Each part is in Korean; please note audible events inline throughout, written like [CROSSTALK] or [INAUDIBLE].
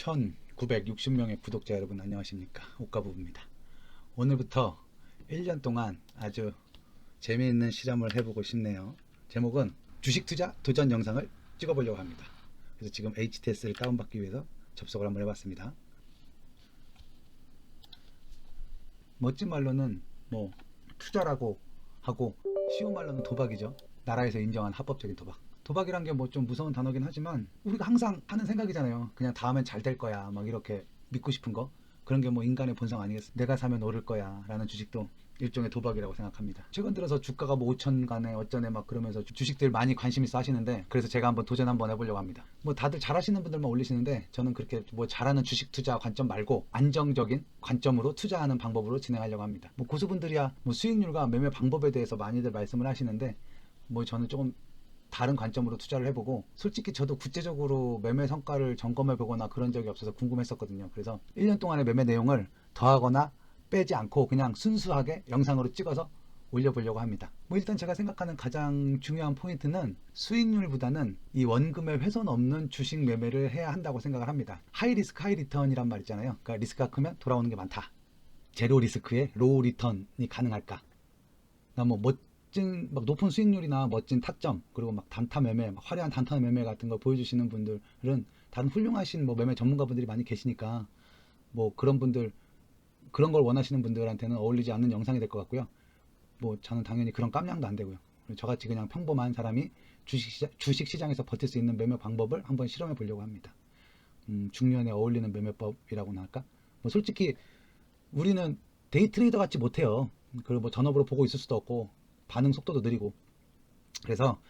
1960명의 구독자 여러분 안녕하십니까? 옷가부부입니다. 오늘부터 1년 동안 아주 재미있는 실험을 해보고 싶네요. 제목은 주식 투자 도전 영상을 찍어보려고 합니다. 그래서 지금 HTS를 다운받기 위해서 접속을 한번 해봤습니다. 멋진 말로는 뭐 투자라고 하고 쉬운 말로는 도박이죠. 나라에서 인정한 합법적인 도박 도박이란 게 뭐 좀 무서운 단어긴 하지만 우리가 항상 하는 생각이잖아요. 그냥 다음엔 잘 될 거야. 막 이렇게 믿고 싶은 거. 그런 게 뭐 인간의 본성 아니겠어? 내가 사면 오를 거야. 라는 주식도 일종의 도박이라고 생각합니다. 최근 들어서 주가가 뭐 5천 간에 어쩌네 막 그러면서 주- 주식들 많이 관심 있어 하시는데 그래서 제가 한번 도전 한번 해보려고 합니다. 뭐 다들 잘하시는 분들만 올리시는데 저는 그렇게 뭐 잘하는 주식 투자 관점 말고 안정적인 관점으로 투자하는 방법으로 진행하려고 합니다. 뭐 고수분들이야 뭐 수익률과 매매 방법에 대해서 많이들 말씀을 하시는데 뭐 저는 조금 다른 관점으로 투자를 해보고 솔직히 저도 구체적으로 매매 성과를 점검해 보거나 그런 적이 없어서 궁금했었거든요. 그래서 1년 동안의 매매 내용을 더하거나 빼지 않고 그냥 순수하게 영상으로 찍어서 올려보려고 합니다. 뭐 일단 제가 생각하는 가장 중요한 포인트는 수익률보다는 이 원금의 훼손 없는 주식 매매를 해야 한다고 생각을 합니다. 하이 리스크 하이 리턴이란 말 있잖아요. 그러니까 리스크가 크면 돌아오는 게 많다. 제로 리스크에 로우 리턴이 가능할까? 그러니까 뭐 멋진 막 높은 수익률이나 멋진 타점 그리고 막 단타 매매, 막 화려한 단타 매매 같은 걸 보여주시는 분들은 다른 훌륭하신 뭐 매매 전문가분들이 많이 계시니까 뭐 그런 분들 그런 걸 원하시는 분들한테는 어울리지 않는 영상이 될 것 같고요. 뭐 저는 당연히 그런 깜냥도 안 되고요. 저같이 그냥 평범한 사람이 주식, 주식 시장에서 버틸 수 있는 매매 방법을 한번 실험해 보려고 합니다. 음, 중년에 어울리는 매매법이라고나 할까? 뭐 솔직히 우리는 데이 트레이더 같지 못해요. 그리고 뭐 전업으로 보고 있을 수도 없고 반응 속도도 느리고 그래서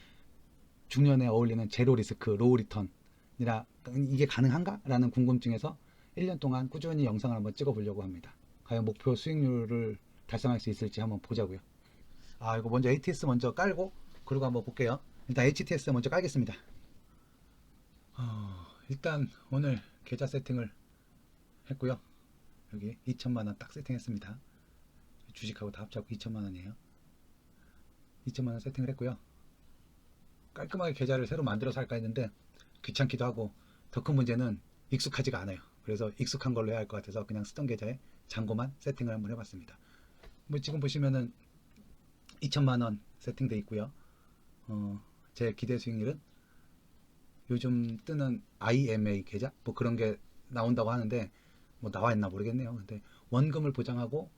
중년에 어울리는 제로 리스크 로우 리턴이라 이게 가능한가? 라는 궁금증에서 1년 동안 꾸준히 영상을 한번 찍어 보려고 합니다. 과연 목표 수익률을 달성할 수 있을지 한번 보자고요. 아 이거 먼저 ATS 먼저 깔고 그리고 한번 볼게요. 일단 HTS 먼저 깔겠습니다. 어, 일단 오늘 계좌 세팅을 했고요. 여기 2천만 원 딱 세팅했습니다. 주식하고 다 합쳐고 2천만 원이에요. 2천만 원 세팅을 했고요. 깔끔하게 계좌를 새로 만들어서 할까 했는데 귀찮기도 하고 더 큰 문제는 익숙하지가 않아요. 그래서 익숙한 걸로 해야 할 것 같아서 그냥 쓰던 계좌에 잔고만 세팅을 한번 해봤습니다. 뭐 지금 보시면은 2천만 원 세팅돼 있고요. 어, 제 기대 수익률은 요즘 뜨는 IMA 계좌 뭐 그런 게 나온다고 하는데 뭐 나와 있나 모르겠네요. 근데 원금을 보장하고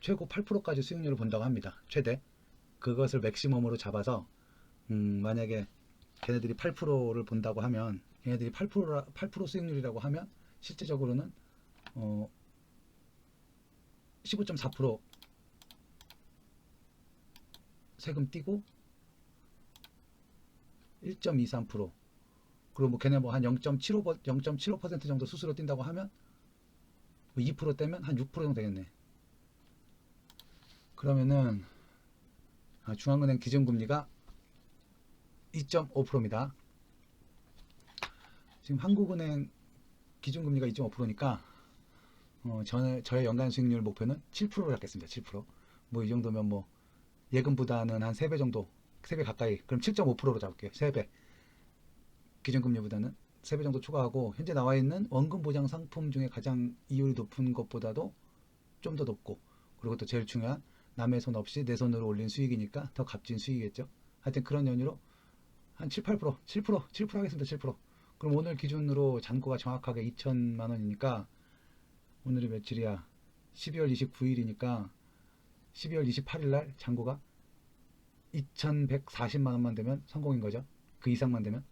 최고 8%까지 수익률을 본다고 합니다. 최대. 그것을 맥시멈으로 잡아서 음, 만약에 걔네들이 8%를 본다고 하면 얘네들이 8%, 8% 수익률이라고 하면 실제적으로는 어, 15.4% 세금 띄고 1.23% 그리고 뭐 걔네 뭐 한 0.75% 0.75% 정도 수수료 뛴다고 하면 뭐2% 떼면 한 6% 정도 되겠네. 그러면은 아, 중앙은행 기준금리가 2.5%입니다. 지금 한국은행 기준금리가 2.5%니까 어, 저는 저의 연간 수익률 목표는 7%를 잡겠습니다. 7%. 뭐 이 정도면 뭐 예금보다는 한 3배 정도, 3배 가까이. 그럼 7.5%로 잡을게요. 3배. 기준금리보다는 3배 정도 추가하고 현재 나와 있는 원금 보장 상품 중에 가장 이율이 높은 것보다도 좀 더 높고 그리고 또 제일 중요한 남의 손 없이 내 손으로 올린 수익이니까 더 값진 수익이겠죠. 하여튼 그런 연유로 한 7, 8%, 7%, 7% 하겠습니다. 7%. 그럼 오늘 기준으로 잔고가 정확하게 2천만 원이니까 오늘이 며칠이야? 12월 29일이니까 12월 28일 날 잔고가 2,140만 원만 되면 성공인 거죠. 그 이상만 되면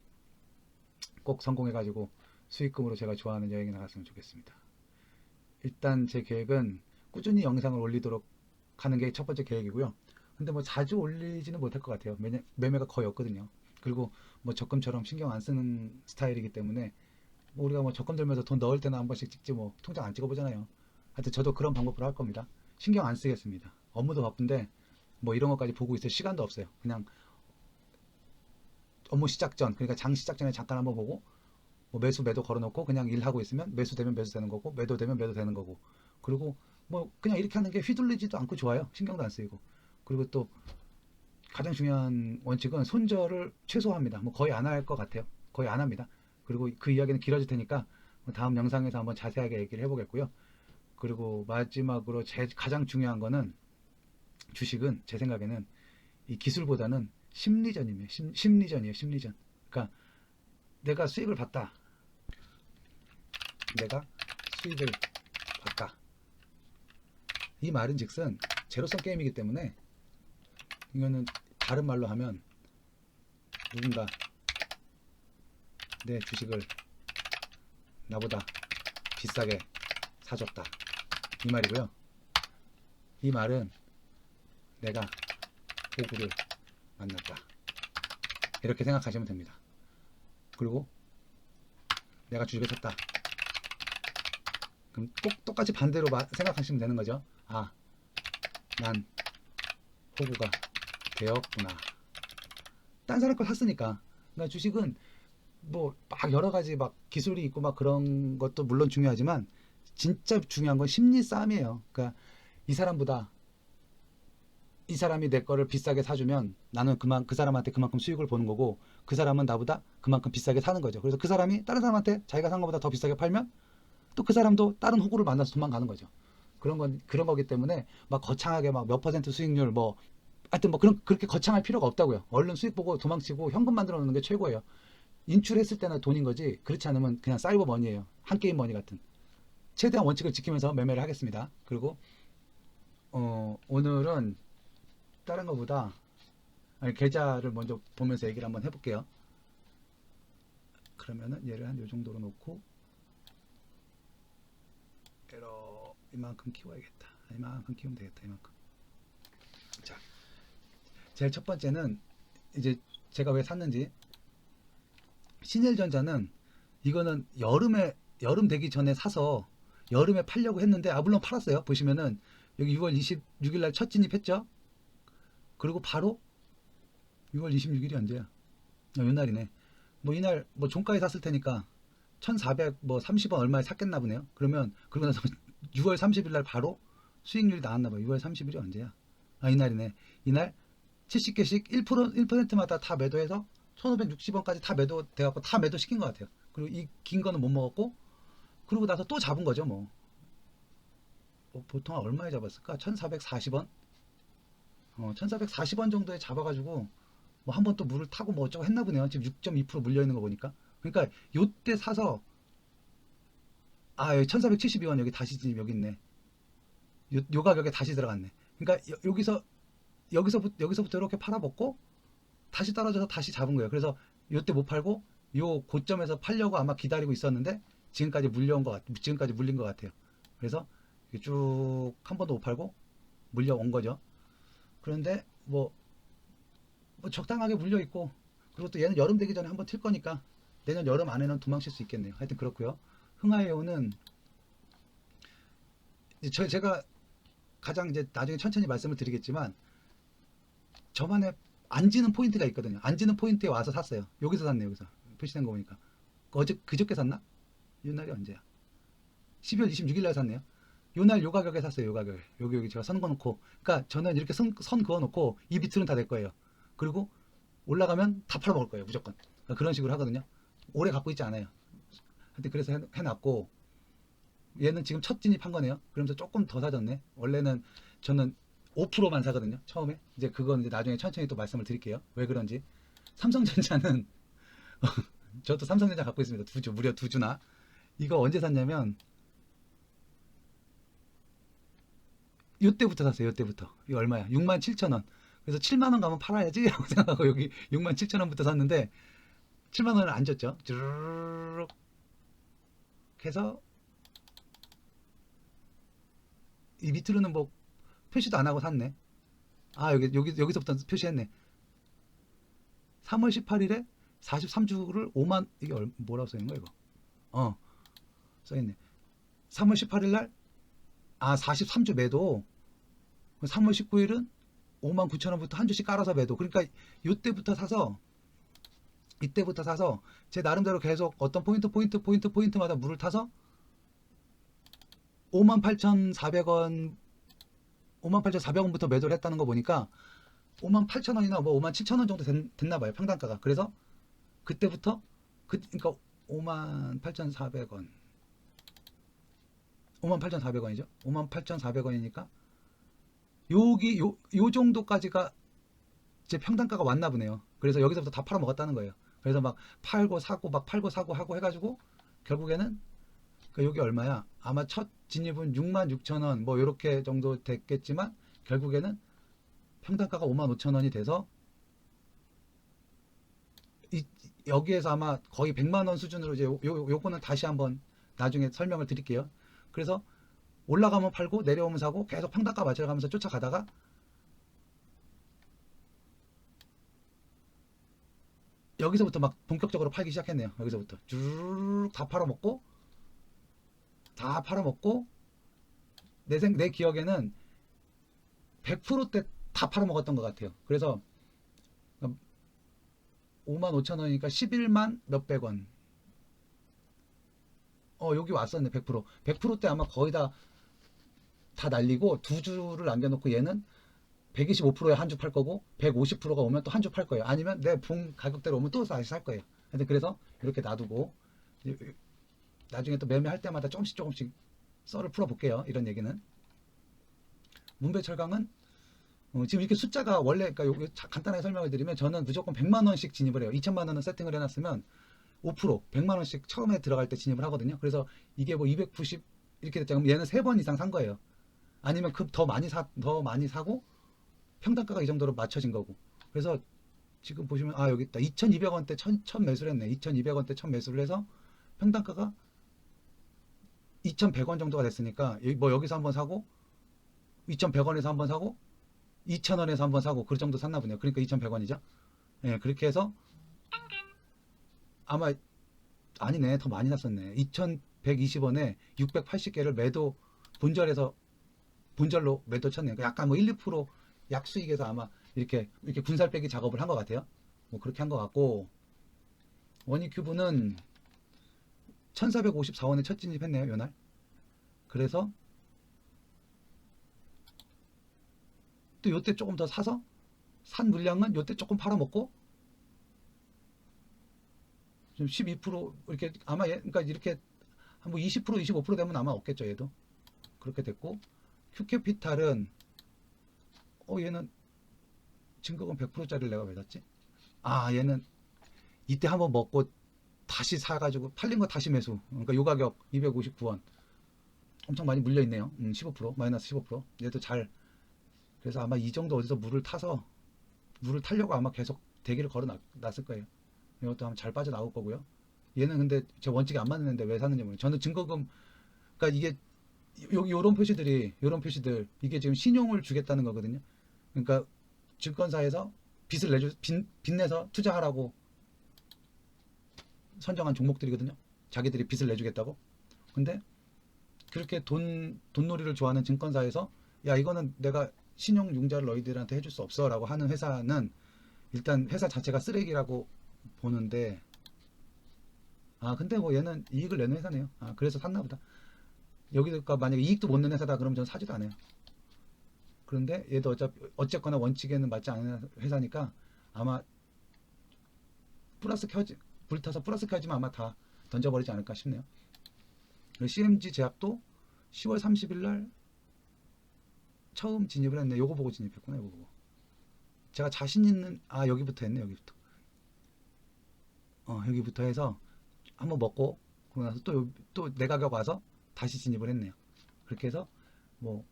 꼭 성공해가지고 수익금으로 제가 좋아하는 여행에 나갔으면 좋겠습니다. 일단 제 계획은 꾸준히 영상을 올리도록 하는 게 첫 번째 계획이고요. 근데 뭐 자주 올리지는 못할 것 같아요. 매매, 매매가 거의 없거든요. 그리고 뭐 적금처럼 신경 안 쓰는 스타일이기 때문에 뭐 우리가 뭐 적금 들면서 돈 넣을 때나 한 번씩 찍지 뭐 통장 안 찍어보잖아요. 하여튼 저도 그런 방법으로 할 겁니다. 신경 안 쓰겠습니다. 업무도 바쁜데 뭐 이런 것까지 보고 있을 시간도 없어요. 그냥 업무 시작 전, 그러니까 장 시작 전에 잠깐 한번 보고 뭐 매수 매도 걸어놓고 그냥 일하고 있으면 매수 되면 매수 되는 거고 매도 되면 매도 되는 거고 그리고 뭐 그냥 이렇게 하는 게 휘둘리지도 않고 좋아요. 신경도 안 쓰이고 그리고 또 가장 중요한 원칙은 손절을 최소화합니다. 뭐 거의 안 할 것 같아요. 거의 안 합니다. 그리고 그 이야기는 길어질 테니까 다음 영상에서 한번 자세하게 얘기를 해보겠고요. 그리고 마지막으로 제 가장 중요한 거는 주식은 제 생각에는 이 기술보다는 심리전이에요. 심, 심리전이에요. 심리전. 그러니까 내가 수익을 봤다. 내가 수익을. 이 말은 즉슨 제로섬 게임이기 때문에 이거는 다른 말로 하면 누군가 내 주식을 나보다 비싸게 사줬다. 이 말이고요. 이 말은 내가 호구를 만났다. 이렇게 생각하시면 됩니다. 그리고 내가 주식을 샀다. 그럼 꼭 똑같이 반대로 마- 생각하시면 되는 거죠. 아, 난 호구가 되었구나. 딴 사람 거 샀으니까. 그러니까 주식은 뭐 막 여러 가지 막 기술이 있고 막 그런 것도 물론 중요하지만 진짜 중요한 건 심리 싸움이에요. 그러니까 이 사람보다 이 사람이 내 거를 비싸게 사주면 나는 그만 그 사람한테 그만큼 수익을 보는 거고 그 사람은 나보다 그만큼 비싸게 사는 거죠. 그래서 그 사람이 다른 사람한테 자기가 산 것보다 더 비싸게 팔면 또 그 사람도 다른 호구를 만나서 도망가는 거죠. 그런 건 그런 거기 때문에 막 거창하게 막 몇 퍼센트 수익률 뭐 하여튼 뭐 그런 그렇게 거창할 필요가 없다고요. 얼른 수익 보고 도망치고 현금 만들어 놓는 게 최고예요. 인출했을 때나 돈인 거지 그렇지 않으면 그냥 사이버 머니예요. 한 게임 머니 같은. 최대한 원칙을 지키면서 매매를 하겠습니다. 그리고 어, 오늘은 다른 것보다 아니, 계좌를 먼저 보면서 얘기를 한번 해볼게요. 그러면은 얘를 한 요 정도로 놓고 에러 이만큼 키워야겠다. 이만큼 키우면 되겠다. 이만큼. 자, 제일 첫 번째는 이제 제가 왜 샀는지 신일전자는 이거는 여름에 여름 되기 전에 사서 여름에 팔려고 했는데 아 물론 팔았어요. 보시면은 여기 6월 26일 날 첫 진입했죠. 그리고 바로 6월 26일이 언제야? 아, 요날이네. 뭐 이날 뭐 종가에 샀을 테니까 1,400뭐 30원 얼마에 샀겠나 보네요. 그러면 그러고 나서 [LAUGHS] 6월 30일 날 바로 수익률이 나왔나 봐요. 6월 30일이 언제야? 아 이날이네. 이날 70개씩 1% 1%마다 다 매도해서 1,560원까지 다 매도 돼 갖고 다 매도 시킨 것 같아요. 그리고 이 긴 거는 못 먹었고 그러고 나서 또 잡은 거죠 뭐. 뭐 보통 얼마에 잡았을까? 1,440원? 어, 1,440원 정도에 잡아 가지고 뭐 한 번 또 물을 타고 뭐 어쩌고 했나 보네요. 지금 6.2% 물려 있는 거 보니까. 그러니까 요때 사서 아 여기 1,472원 여기 다시 지금 여기 있네. 요, 요 가격에 다시 들어갔네. 그러니까 여, 여기서 여기서부터 여기서부터 이렇게 팔아먹고 다시 떨어져서 다시 잡은 거예요. 그래서 요때 못 팔고 요 고점에서 팔려고 아마 기다리고 있었는데 지금까지 물려온 것 같, 지금까지 물린 것 같아요. 그래서 쭉 한 번도 못 팔고 물려온 거죠. 그런데 뭐, 뭐 적당하게 물려 있고 그리고 또 얘는 여름 되기 전에 한번 튈 거니까 내년 여름 안에는 도망칠 수 있겠네요. 하여튼 그렇고요. 흥하이오는 이제 저 제가 가장 이제 나중에 천천히 말씀을 드리겠지만 저만의 안지는 포인트가 있거든요. 안지는 포인트에 와서 샀어요. 여기서 샀네요. 여기서 표시된 거 보니까 어제 그저께 샀나? 이 날이 언제야? 12월 26일 날 샀네요. 요날 요 가격에 샀어요. 요 가격에. 여기 여기 제가 선 그어놓고 그러니까 저는 이렇게 선, 선 그어 놓고 이 밑으로는 다될 거예요. 그리고 올라가면 다 팔아먹을 거예요. 무조건. 그러니까 그런 식으로 하거든요. 오래 갖고 있지 않아요. 하여튼 그래서 해, 해놨고 얘는 지금 첫 진입한 거네요. 그러면서 조금 더 사졌네. 원래는 저는 5%만 사거든요. 처음에. 이제 그건 이제 나중에 천천히 또 말씀을 드릴게요. 왜 그런지. 삼성전자는 [LAUGHS] 저도 삼성전자 갖고 있습니다. 두 주, 무려 두 주나. 이거 언제 샀냐면 요때부터 샀어요. 요때부터. 이거 얼마야? 6만 7천 원. 그래서 7만 원 가면 팔아야지 [LAUGHS] 라고 생각하고 여기 6만 7천 원부터 샀는데 7만 원을 안 줬죠. 쭈르륵 해서 이 밑으로는 뭐 표시도 안 하고 샀네. 아 여기 여기 여기서부터 표시했네. 3월 18일에 43주를 5만 이게 얼, 뭐라고 써 있는 거야 이거? 어 써 있네. 3월 18일 날 아 43주 매도. 3월 19일은 5만 9천 원부터 한 주씩 깔아서 매도. 그러니까 이때부터 사서 이때부터 사서 제 나름대로 계속 어떤 포인트 포인트 포인트 포인트마다 물을 타서 58,400원 58,400원부터 매도를 했다는 거 보니까 58,000원이나 뭐 57,000원 정도 됐, 나 봐요. 평단가가. 그래서 그때부터 그 그러니까 58,400원 58,400원이죠. 58,400원이니까 여기 요, 요 정도까지가 제 평단가가 왔나 보네요. 그래서 여기서부터 다 팔아 먹었다는 거예요. 그래서 막 팔고 사고 막 팔고 사고 하고 해가지고 결국에는 그 여기 얼마야? 아마 첫 진입은 66,000원 뭐 이렇게 정도 됐겠지만 결국에는 평단가가 55,000원이 돼서 이, 여기에서 아마 거의 100만 원 수준으로 이제 요, 요 요거는 다시 한번 나중에 설명을 드릴게요. 그래서 올라가면 팔고 내려오면 사고 계속 평단가 맞춰가면서 쫓아가다가 여기서부터 막 본격적으로 팔기 시작했네요. 여기서부터 쭉다 팔아먹고 다 팔아먹고 내, 생, 내 기억에는 100%때 다 팔아먹었던 것 같아요. 그래서 5만 5천 원이니까 11만 몇백 원. 어 여기 왔었네 100%. 100%때 아마 거의 다 다 날리고 두 주를 남겨놓고 얘는 125%에 한 주 팔 거고 150%가 오면 또 한 주 팔 거예요. 아니면 내본 가격대로 오면 또 다시 살 거예요. 근데 그래서 이렇게 놔두고 나중에 또 매매할 때마다 조금씩 조금씩 썰을 풀어 볼게요. 이런 얘기는 문배철강은 어, 지금 이렇게 숫자가 원래 그러니까 요- 요 자- 간단하게 설명을 드리면 저는 무조건 100만 원씩 진입을 해요. 2천만 원은 세팅을 해놨으면 5% 100만 원씩 처음에 들어갈 때 진입을 하거든요. 그래서 이게 뭐 290 이렇게 됐죠. 그럼 얘는 세 번 이상 산 거예요. 아니면 그더 많이 사 더 많이 사고 평단가가 이 정도로 맞춰진 거고. 그래서 지금 보시면 아 여기 있다. 2,200원대 천, 천 매수를 했네. 2,200원대 천 매수를 해서 평단가가 2,100원 정도가 됐으니까 뭐 여기서 한번 사고 2,100원에서 한번 사고 2,000원에서 한번 사고 그 정도 샀나 보네요. 그러니까 2,100원이죠. 예, 그렇게 해서 아마 아니네. 더 많이 샀었네. 2,120원에 680개를 매도 본절에서 본절로 매도 쳤네요. 그러니까 약간 뭐 1, 2% 약수익에서 아마 이렇게 이렇게 군살 빼기 작업을 한 것 같아요. 뭐 그렇게 한 것 같고 원익큐브는 1,454원에 첫 진입했네요. 요날. 그래서 또 요때 조금 더 사서 산 물량은 요때 조금 팔아먹고 좀 12% 이렇게 아마 얘, 그러니까 이렇게 한 뭐 20% 25% 되면 아마 없겠죠 얘도 그렇게 됐고 큐캐피탈은 어 얘는 증거금 100%짜리를 내가 왜 샀지? 아 얘는 이때 한번 먹고 다시 사가지고 팔린 거 다시 매수. 그러니까 요 가격 259원. 엄청 많이 물려 있네요. 음, 15% 마이너스 15% 얘도 잘. 그래서 아마 이 정도 어디서 물을 타서 물을 타려고 아마 계속 대기를 걸어 놨- 놨을 거예요. 이것도 아마 잘 빠져나올 거고요. 얘는 근데 제 원칙에 안 맞는데 왜 샀는지 모르겠어요. 저는 증거금 그러니까 이게 여기 요런 표시들이 요런 표시들 이게 지금 신용을 주겠다는 거거든요. 그러니까 증권사에서 빚을 내주 빚, 빚내서 투자하라고 선정한 종목들이거든요. 자기들이 빚을 내주겠다고. 근데 그렇게 돈 돈놀이를 좋아하는 증권사에서 야 이거는 내가 신용 융자를 너희들한테 해줄 수 없어라고 하는 회사는 일단 회사 자체가 쓰레기라고 보는데 아 근데 뭐 얘는 이익을 내는 회사네요. 아 그래서 샀나 보다 여기가 만약에 이익도 못 내는 회사다 그러면 저는 사지도 않아요. 그런데 얘도 어차피 어쨌거나 원칙에는 맞지 않는 회사니까 아마 플러스 켜지 불타서 플러스 켜지면 아마 다 던져버리지 않을까 싶네요. CMG 제약도 10월 30일 날 처음 진입을 했네 요거 보고 진입했구나 요거 보고. 제가 자신 있는 아 여기부터 했네 여기부터. 어 여기부터 해서 한번 먹고 그러고 나서 또또 내 가격 와서 다시 진입을 했네요. 그렇게 해서 뭐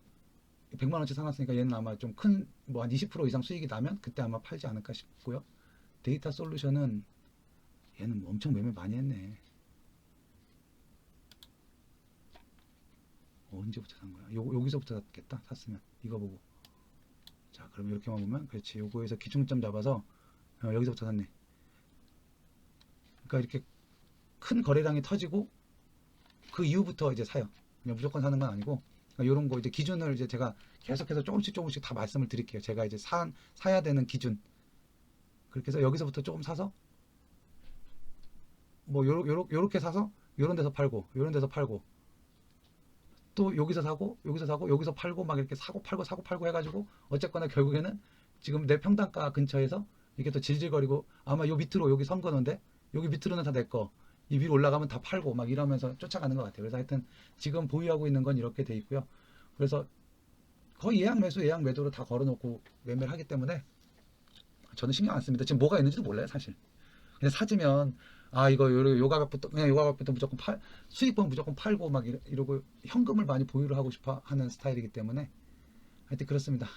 100만 원치 사놨으니까 얘는 아마 좀 큰 뭐 한 20% 이상 수익이 나면 그때 아마 팔지 않을까 싶고요. 데이터 솔루션은 얘는 뭐 엄청 매매 많이 했네. 어, 언제부터 산 거야? 요, 여기서부터 샀겠다? 샀으면. 이거 보고. 자 그럼 이렇게만 보면 그렇지. 요거에서 기준점 잡아서 어, 여기서부터 샀네. 그러니까 이렇게 큰 거래량이 터지고 그 이후부터 이제 사요. 그냥 무조건 사는 건 아니고 그러니까 이런 거 이제 기준을 이제 제가 계속해서 조금씩 조금씩 다 말씀을 드릴게요. 제가 이제 사, 사야 되는 기준. 그렇게 해서 여기서부터 조금 사서 뭐 요러, 요러, 요렇게 사서 요런 데서 팔고 요런 데서 팔고 또 여기서 사고 여기서 사고 여기서 팔고 막 이렇게 사고 팔고 사고 팔고 해가지고 어쨌거나 결국에는 지금 내 평단가 근처에서 이게 또 질질거리고 아마 요 밑으로 여기 선 거는데? 여기 밑으로는 다 내 거 이 위로 올라가면 다 팔고 막 이러면서 쫓아가는 것 같아요. 그래서 하여튼 지금 보유하고 있는 건 이렇게 돼 있고요. 그래서 거의 예약 매수, 예약 매도로 다 걸어놓고 매매를 하기 때문에 저는 신경 안 씁니다. 지금 뭐가 있는지도 몰라요, 사실. 그냥 사주면 아 이거 요, 요 가격부터 그냥 요 가격부터 무조건 팔 수익 보면 무조건 팔고 막 이러, 이러고 현금을 많이 보유를 하고 싶어 하는 스타일이기 때문에 하여튼 그렇습니다.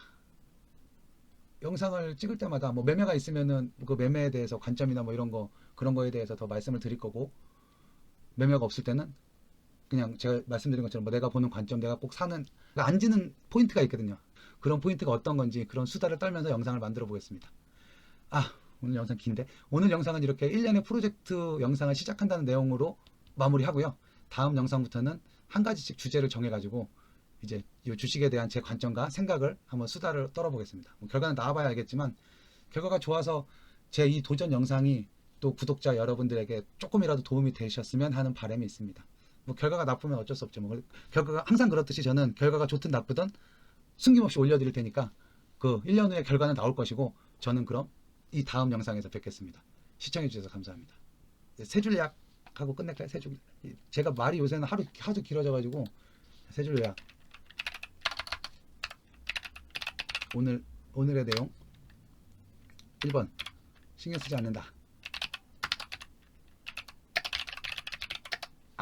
영상을 찍을 때마다 뭐 매매가 있으면은 그 매매에 대해서 관점이나 뭐 이런 거 그런 거에 대해서 더 말씀을 드릴 거고 매매가 없을 때는 그냥 제가 말씀드린 것처럼 뭐 내가 보는 관점 내가 꼭 사는 그러니까 안 지는 포인트가 있거든요. 그런 포인트가 어떤 건지 그런 수다를 떨면서 영상을 만들어 보겠습니다. 아 오늘 영상 긴데 오늘 영상은 이렇게 1년의 프로젝트 영상을 시작한다는 내용으로 마무리하고요. 다음 영상부터는 한 가지씩 주제를 정해가지고 이제 이 주식에 대한 제 관점과 생각을 한번 수다를 떨어보겠습니다. 뭐 결과는 나와봐야 알겠지만 결과가 좋아서 제 이 도전 영상이 또 구독자 여러분들에게 조금이라도 도움이 되셨으면 하는 바람이 있습니다. 뭐 결과가 나쁘면 어쩔 수 없죠. 뭐 결과가 항상 그렇듯이 저는 결과가 좋든 나쁘든 숨김없이 올려드릴 테니까 그 1년 후에 결과는 나올 것이고 저는 그럼 이 다음 영상에서 뵙겠습니다. 시청해 주셔서 감사합니다. 세줄 예약하고 끝낼까요? 세 줄. 제가 말이 요새는 하루 하도 길어져 가지고 세줄 예약. 오늘 오늘의 내용 1번 신경 쓰지 않는다.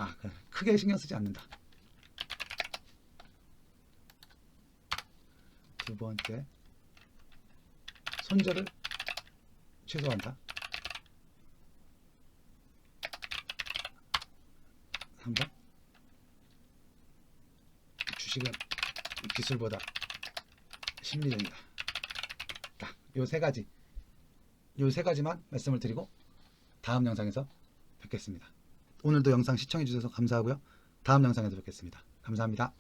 아 그- 크게 신경 쓰지 않는다. 두 번째 손절을 취소한다. 3번 주식은 기술보다 심리적이다. 딱, 요세 가지. 요 세 가지만 말씀을 드리고 다음 영상에서 뵙겠습니다. 오늘도 영상 시청해 주셔서 감사하고요. 다음 영상에서 뵙겠습니다. 감사합니다.